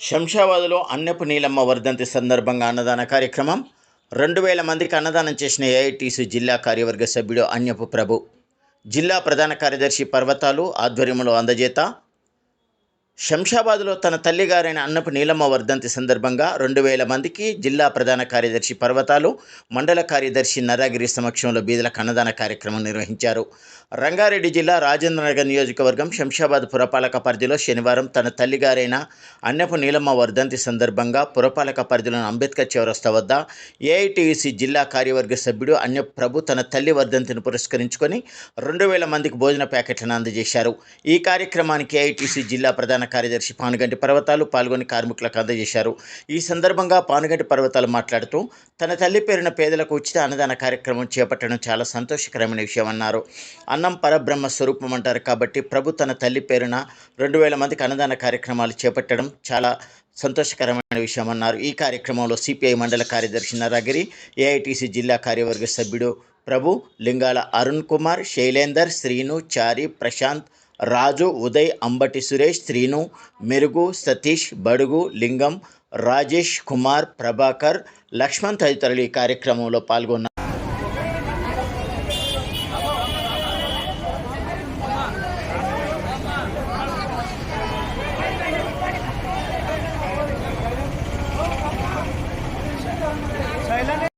శంషాబాద్లో అన్నపు నీలమ్మ వర్ధంతి సందర్భంగా అన్నదాన కార్యక్రమం. రెండు వేల మందికి అన్నదానం చేసిన ఏఐటీసీ జిల్లా కార్యవర్గ సభ్యుడు అన్యపు ప్రభు. జిల్లా ప్రధాన కార్యదర్శి పర్వతాలు ఆధ్వర్యంలో అందజేత శంషాబాద్లో తన తల్లిగారైన అన్నపు నీలమ్మ వర్ధంతి సందర్భంగా రెండు వేల మందికి జిల్లా ప్రధాన కార్యదర్శి పర్వతాలు మండల కార్యదర్శి నరాగిరి సమక్షంలో బీదల కన్నదాన కార్యక్రమం నిర్వహించారు. రంగారెడ్డి జిల్లా రాజేంద్రనగర్ నియోజకవర్గం శంషాబాద్ పురపాలక పరిధిలో శనివారం తన తల్లిగారైన అన్నపు నీలమ్మ వర్ధంతి సందర్భంగా పురపాలక పరిధిలోని అంబేద్కర్ చౌరస్తా వద్ద ఏఐటీయూసీ జిల్లా కార్యవర్గ సభ్యుడు అన్యప్ ప్రభు తన తల్లి వర్ధంతిని పురస్కరించుకొని రెండు వేల మందికి భోజన ప్యాకెట్లను అందజేశారు. ఈ కార్యక్రమానికి ఏఐటీసీ జిల్లా ప్రధాన కార్యదర్శి పానుగంటి పర్వతాలు పాల్గొని కార్మికులకు అందజేశారు. ఈ సందర్భంగా పానుగంటి పర్వతాలు మాట్లాడుతూ తన తల్లి పేరున పేదలకు ఉచిత అన్నదాన కార్యక్రమం చేపట్టడం చాలా సంతోషకరమైన విషయం అన్నారు. అన్నం పరబ్రహ్మ స్వరూపం అంటారు కాబట్టి ప్రభు తన తల్లి పేరున రెండు వేల మందికి అన్నదాన కార్యక్రమాలు చేపట్టడం చాలా సంతోషకరమైన విషయం అన్నారు. ఈ కార్యక్రమంలో సిపిఐ మండల కార్యదర్శి నరగిరి ఏఐటీసీ జిల్లా కార్యవర్గ సభ్యుడు ప్రభు లింగాల అరుణ్ కుమార్ శైలేందర్ శ్రీను చారి ప్రశాంత్ రాజు ఉదయ్ అంబటి సురేష్ శ్రీను మెరుగు సతీష్ బడుగు లింగం రాజేష్ కుమార్ ప్రభాకర్ లక్ష్మణ్ తదితరులు ఈ కార్యక్రమంలో పాల్గొన్నారు.